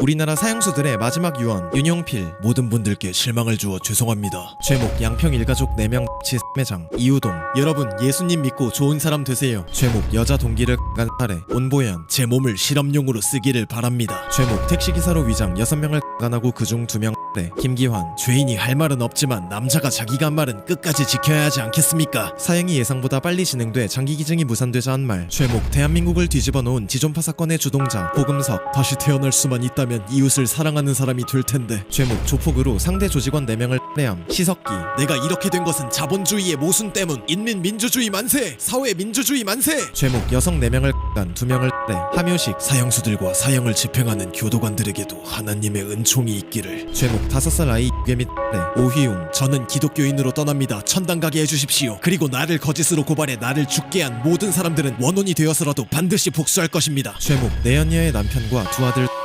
우리나라 사형수들의 마지막 유언 윤용필. 모든 분들께 실망을 주어 죄송합니다. 죄목 양평 일가족 4명 지 매장 이우동. 여러분 예수님 믿고 좋은 사람 되세요. 죄목 여자 동기를 간 살해 온보현. 제 몸을 실험용으로 쓰기를 바랍니다. 죄목 택시기사로 위장 6명을 간하고 그중 2명. 네, 김기환 죄인이 할 말은 없지만 남자가 자기가 한 말은 끝까지 지켜야 하지 않겠습니까? 사형이 예상보다 빨리 진행돼 장기 기증이 무산되자 한 말. 죄목 대한민국을 뒤집어 놓은 지존파 사건의 주동자 고금석. 다시 태어날 수만 있다면 이웃을 사랑하는 사람이 될 텐데. 죄목 조폭으로 상대 조직원 4명을 빼암 시석기 내가 이렇게 된 것은 자본주의의 모순 때문. 인민민주주의 만세! 사회민주주의 만세! 죄목 여성 4명을 간 2명을 빼 함효식 사형수들과 사형을 집행하는 교도관들에게도 하나님의 은총 이 있기를. 죄목 5살 아이 유개밑 네 오휘용 저는 기독교인으로 떠납니다. 천당 가게 해주십시오. 그리고 나를 거짓으로 고발해 나를 죽게 한 모든 사람들은 원혼이 되어서라도 반드시 복수할 것입니다. 죄목 내연녀의 남편과 두 아들 네